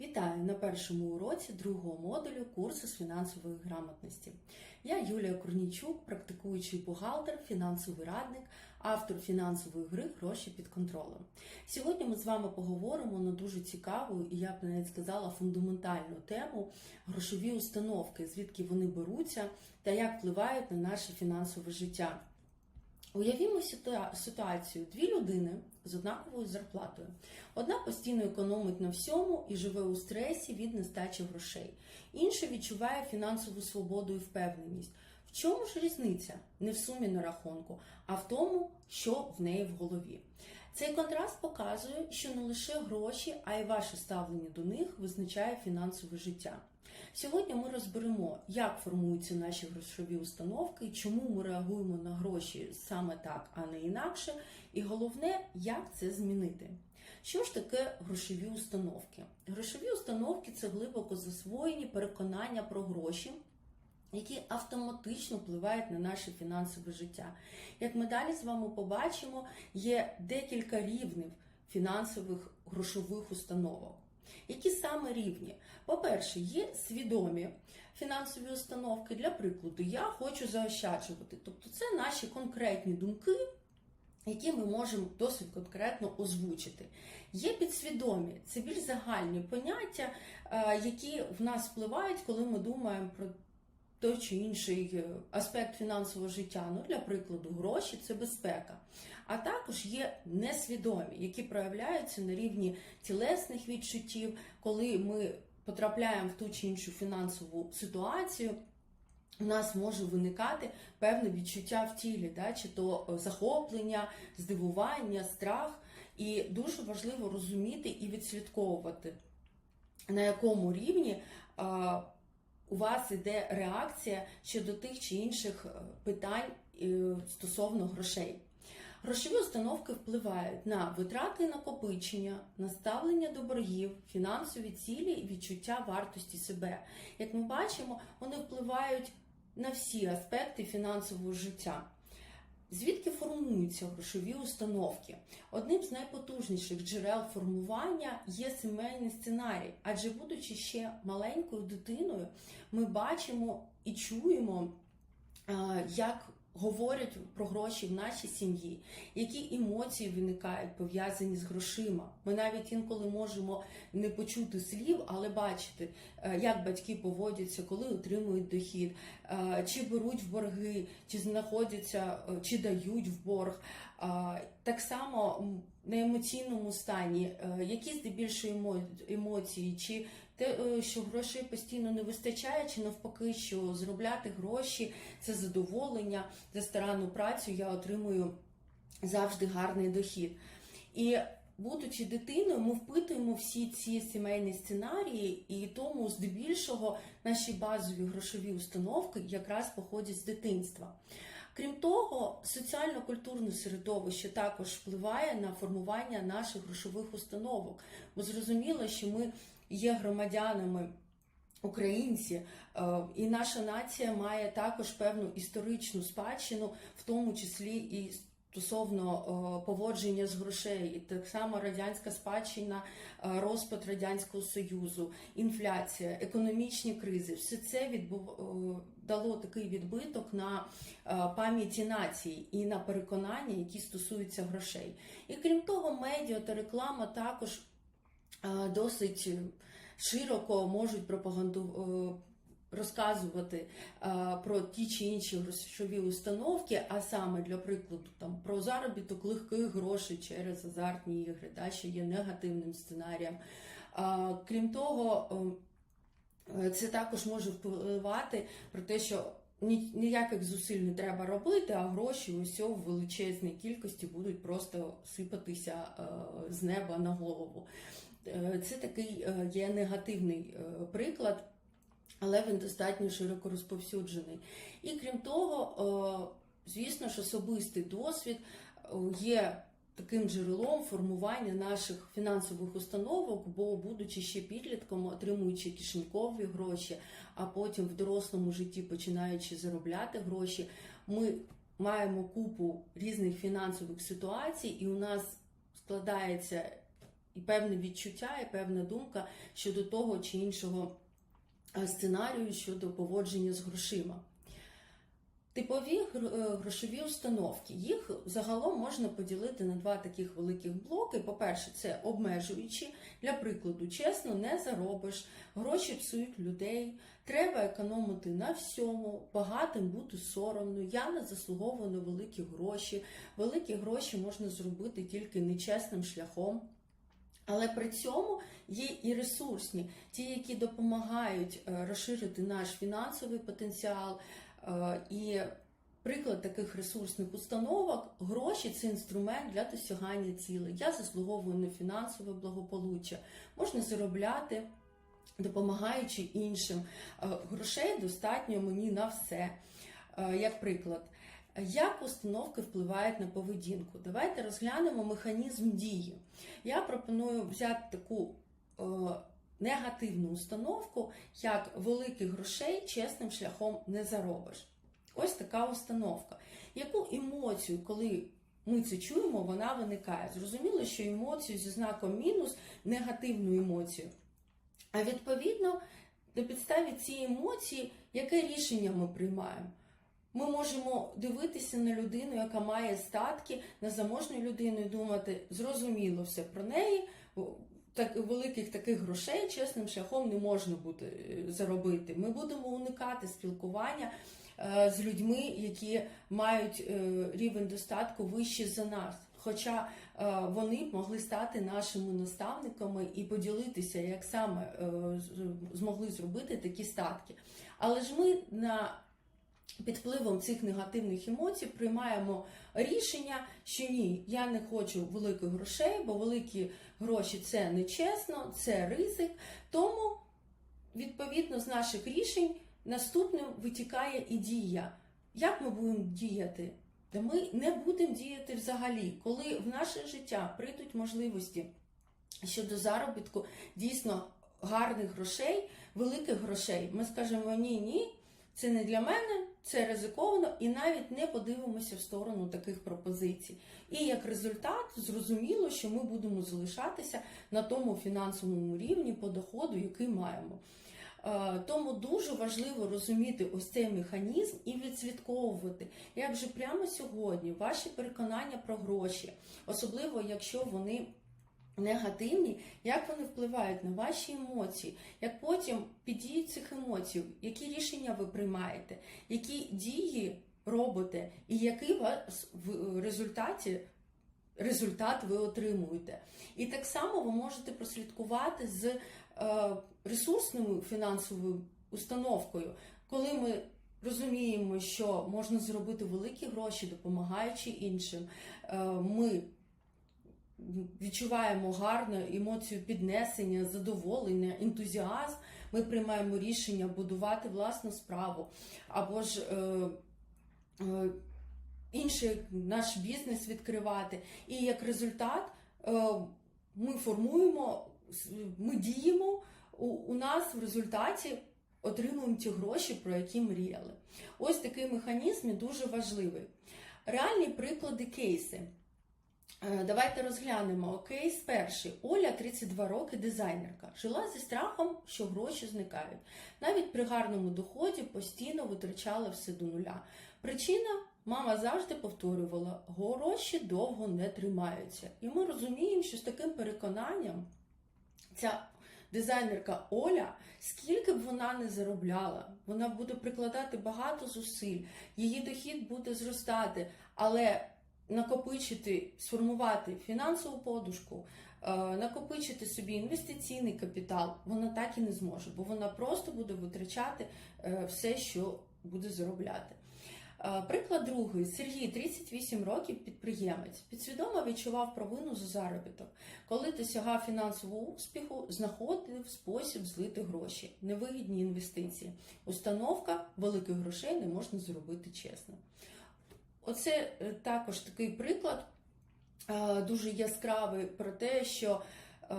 Вітаю на першому уроці другого модулю курсу з фінансової грамотності. Я Юлія Корнійчук, практикуючий бухгалтер, фінансовий радник, автор фінансової гри Гроші під контролем. Сьогодні ми з вами поговоримо на дуже цікаву і я б навіть сказала фундаментальну тему грошові установки, звідки вони беруться та як впливають на наше фінансове життя. Уявімо ситуацію: дві людини з однаковою зарплатою. Одна постійно економить на всьому і живе у стресі від нестачі грошей. Інша відчуває фінансову свободу і впевненість. В чому ж різниця? Не в сумі на рахунку, а в тому, що в неї в голові. Цей контраст показує, що не лише гроші, а й ваше ставлення до них визначає фінансове життя. Сьогодні ми розберемо, як формуються наші грошові установки, чому ми реагуємо на гроші саме так, а не інакше, і головне, як це змінити. Що ж таке грошові установки? Грошові установки це глибоко засвоєні переконання про гроші, які автоматично впливають на наше фінансове життя. Як ми далі з вами побачимо, є декілька рівнів фінансових грошових установок. Які саме рівні? По-перше, є свідомі фінансові установки. Для прикладу, я хочу заощаджувати. Тобто, це наші конкретні думки, які ми можемо досить конкретно озвучити. Є підсвідомі, це більш загальні поняття, е, які в нас впливають, коли ми думаємо про той чи інший е, аспект фінансового життя. Ну, для прикладу, гроші це безпека. А також є несвідомі, які проявляються на рівні тілесних відчуттів, коли ми потрапляємо в ту чи іншу фінансову ситуацію. У нас може виникати певне відчуття в тілі, да, чи то е, захоплення, здивування, страх. І дуже важливо розуміти і відслідковувати, на якому рівні у вас іде реакція щодо тих чи інших е, питань е, стосовно грошей. Грошові установки впливають на витрати накопичення, на ставлення до боргів, фінансові цілі і відчуття вартості себе. Як ми бачимо, вони впливають на всі аспекти фінансового життя. Звідки формуються грошові установки? Одним з найпотужніших джерел формування є сімейний сценарій, адже, будучи ще маленькою дитиною, ми бачимо і чуємо, е, як говорять про гроші в нашій сім'ї, які емоції виникають пов'язані з грошима. Ми навіть інколи можемо не почути слів, але бачити, е, як батьки поводяться, коли отримують дохід, е, чи беруть в борги, чи знаходяться, е, чи дають в борг. Так само на емоційному стані, які здебільшого емоції, чи те, е, що грошей постійно не вистачає, чи навпаки, що зробляти гроші це задоволення за старанну працю, я отримую завжди гарний дохід. І будучи дитиною, ми впитуємо всі ці сімейні сценарії, і тому здебільшого наші базові грошові установки якраз походять з дитинства. Крім того, соціально-культурне середовище також впливає на формування наших грошових установок, бо зрозуміло, що ми є громадянами. Українці е, і наша нація має також певну історичну спадщину, в тому числі і стосовно е, поводження з грошей, і так само радянська спадщина, е, розпад радянського союзу, інфляція, економічні кризи, все це відбув е, дало такий відбиток на пам'яті нації і на переконання, які стосуються грошей. І крім того, медіа та реклама також досить широко можуть пропаганду. Е, Розказувати е, про ті чи інші грошові установки, а саме для прикладу там про заробіток легких грошей через азартні ігри, та, що є негативним сценарієм. Е, крім того, е, це також може впливати про те, що ніяких зусиль не треба робити, а гроші ось у величезній кількості будуть просто сипатися е, з неба на голову. Е, Це такий е, є негативний е, приклад, але він достатньо широко розповсюджений. І крім того, е, звісно ж, особистий досвід е, є таким джерелом формування наших фінансових установок, бо, будучи ще підлітком, отримуючи кишенькові гроші, а потім в дорослому житті починаючи заробляти гроші, ми маємо купу різних фінансових ситуацій, і у нас складається і певне відчуття, і певна думка щодо того чи іншого сценарію щодо поводження з грошима. Типові е, грошові установки. Їх загалом можна поділити на два таких великих блоки. По-перше, це обмежуючі. Для прикладу, чесно, не заробиш, гроші псують людей, треба економити на всьому, багатим бути соромно, я не заслуговую на великі гроші. Великі гроші можна зробити тільки нечесним шляхом. Але при цьому є і ресурсні, ті, які допомагають е, розширити наш фінансовий потенціал. Е, І приклад таких ресурсних установок гроші це інструмент для досягання цілей. Я заслуговую на фінансове благополуччя. Можна заробляти, допомагаючи іншим. Е, Грошей достатньо мені на все. Як приклад. Як установки впливають на поведінку? Давайте розглянемо механізм дії. Я пропоную взяти таку негативну установку, як великих грошей чесним шляхом не заробиш. Ось така установка. Яку емоцію, коли ми це чуємо, вона виникає? Зрозуміло, що емоцію зі знаком мінус негативну емоцію. А відповідно, на підставі цієї емоції, яке рішення ми приймаємо? Ми можемо дивитися на людину, яка має статки, на заможну людину і думати, зрозуміло все про неї. Так великих таких грошей чесним шляхом не можна буде е, заробити. Ми будемо уникати спілкування е, з людьми, які мають е, рівень достатку вищий за нас. Хоча вони б могли стати нашими наставниками і поділитися, як саме змогли зробити такі статки. Але ж ми на під впливом цих негативних емоцій приймаємо рішення, що ні, я не хочу великих грошей, бо великі гроші це нечесно, це ризик. Тому, відповідно, з наших рішень наступним витікає і дія. Як ми будемо діяти? Та ми не будемо діяти взагалі, коли в наше життя прийдуть можливості щодо заробітку дійсно гарних грошей, великих грошей. Ми скажемо ні, ні, це не для мене, це ризиковано, і навіть не подивимося в сторону таких пропозицій. І як результат, зрозуміло, що ми будемо залишатися на тому фінансовому рівні по доходу, який маємо. Е, Тому дуже важливо розуміти ось цей механізм і відслідковувати, як же прямо сьогодні ваші переконання про гроші, особливо якщо вони негативні, як вони впливають на ваші емоції, як потім під дією цих емоцій, які рішення ви приймаєте, які дії робите, і який вас в результаті результат ви отримуєте. І так само ви можете прослідкувати з е, ресурсною фінансовою установкою, коли ми розуміємо, що можна зробити великі гроші, допомагаючи іншим. Е, ми відчуваємо гарну емоцію піднесення, задоволення, ентузіазм. Ми приймаємо рішення будувати власну справу або ж е, е, інший наш бізнес відкривати. І як результат е, ми формуємо, ми діємо, у, нас в результаті отримуємо ті гроші, про які мріяли. Ось такий механізм дуже важливий. Реальні приклади кейси. Е, Давайте розглянемо кейс перший. Оля, 32 роки, дизайнерка. Жила зі страхом, що гроші зникають. Навіть при гарному доході постійно витрачала все до нуля. Причина мама завжди повторювала: гроші довго не тримаються. І ми розуміємо, що з таким переконанням ця дизайнерка Оля, скільки б вона не заробляла, вона буде прикладати багато зусиль, її дохід буде зростати, але накопичити, сформувати фінансову подушку, е, накопичити собі інвестиційний капітал, вона так і не зможе, бо вона просто буде витрачати е, все, що буде заробляти. Е, Приклад другий. Сергій, 38 років, підприємець. Підсвідомо відчував провину за заробіток. Коли досягав фінансового успіху, знаходив спосіб злити гроші, невигідні інвестиції. Установка великих грошей не можна зробити чесно. Оце е, також такий приклад е, дуже яскравий про те, що е,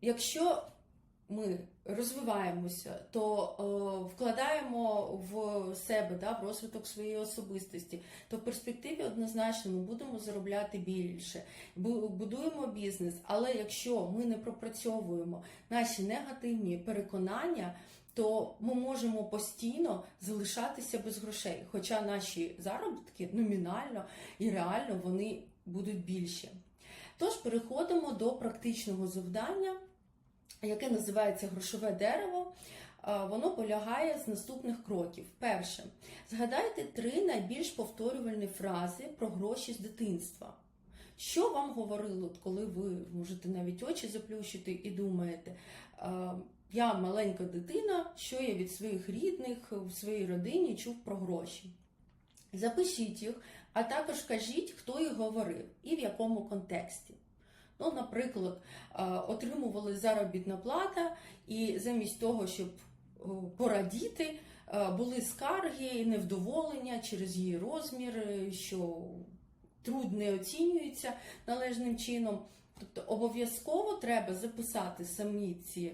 якщо ми розвиваємося, то е, вкладаємо в себе да, в розвиток своєї особистості, то в перспективі однозначно ми будемо заробляти більше, будуємо бізнес. Але якщо ми не пропрацьовуємо наші негативні переконання, то ми можемо постійно залишатися без грошей, хоча наші заробітки номінально і реально вони будуть більші. Тож переходимо до практичного завдання, яке називається грошове дерево. Воно полягає з наступних кроків. Перше, згадайте три найбільш повторювальні фрази про гроші з дитинства. Що вам говорило, коли ви можете навіть очі заплющити і думаєте, я маленька дитина, що я від своїх рідних в своїй родині чув про гроші. Запишіть їх, а також кажіть, хто їх говорив і в якому контексті. Ну, наприклад, е, отримували заробітна плата, і замість того, щоб е, порадіти, е, були скарги і невдоволення через її розмір, що труд не оцінюється належним чином. Тобто обов'язково треба записати самі ці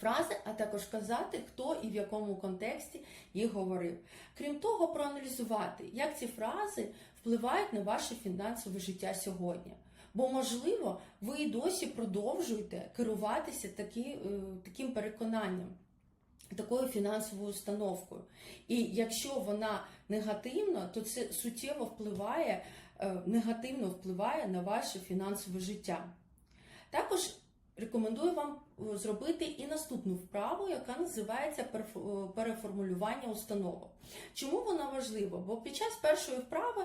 фрази, а також казати, хто і в якому контексті їх говорив. Крім того, проаналізувати, як ці фрази впливають на ваше фінансове життя сьогодні. Бо, можливо, ви і досі продовжуєте керуватися такі, е, таким переконанням, такою фінансовою установкою. І якщо вона негативна, то це суттєво впливає, е, негативно впливає на ваше фінансове життя. Також рекомендую вам е, зробити і наступну вправу, яка називається переформулювання установок. Чому вона важлива? Бо під час першої вправи,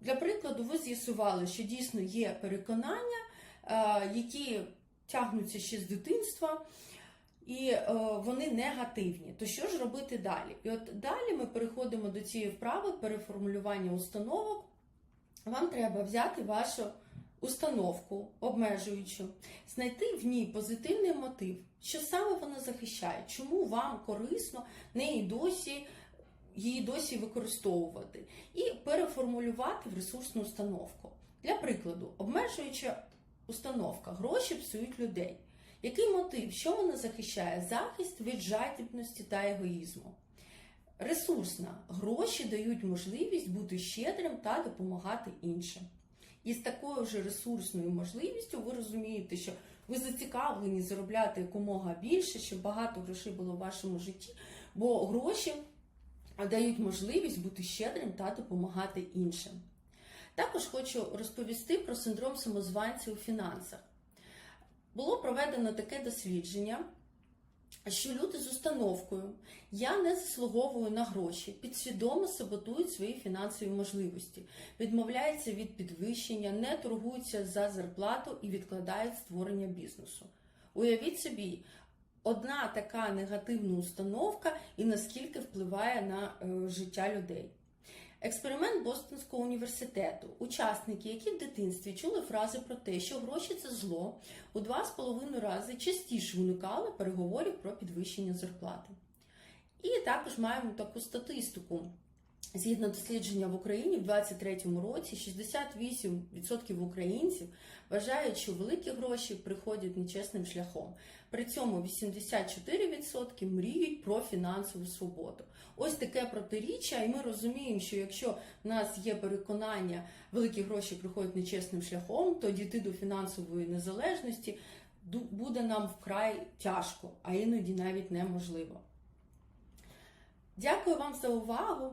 для прикладу, ви з'ясували, що дійсно є переконання, е, які тягнуться ще з дитинства. І е, вони негативні. То що ж робити далі? І от далі ми переходимо до цієї вправи переформулювання установок. Вам треба взяти вашу установку обмежуючу, знайти в ній позитивний мотив, що саме вона захищає, чому вам корисно неї досі, її досі використовувати, і переформулювати в ресурсну установку. Для прикладу, обмежуюча установка гроші псують людей. Який мотив? Що вона захищає? Захист від жадібності та егоїзму. Ресурсна гроші дають можливість бути щедрим та допомагати іншим. І з такою ж ресурсною можливістю ви розумієте, що ви зацікавлені заробляти якомога більше, щоб багато грошей було в вашому житті, бо гроші дають можливість бути щедрим та допомагати іншим. Також хочу розповісти про синдром самозванця у фінансах. Було проведено таке дослідження, що люди з установкою я не заслуговую на гроші, підсвідомо саботують свої фінансові можливості, відмовляються від підвищення, не торгуються за зарплату і відкладають створення бізнесу. Уявіть собі, одна така негативна установка і наскільки впливає на е, життя людей. Експеримент Бостонського університету. Учасники, які в дитинстві чули фрази про те, що гроші це зло, у два з половиною рази частіше уникали переговорів про підвищення зарплати. І також маємо таку статистику. Згідно дослідження в Україні в 2023 році 68% українців вважають, що великі гроші приходять нечесним шляхом. При цьому 84% мріють про фінансову свободу. Ось таке протиріччя, і ми розуміємо, що якщо в нас є переконання, великі гроші приходять нечесним шляхом, то дійти до фінансової незалежності буде нам вкрай тяжко, а іноді навіть неможливо. Дякую вам за увагу.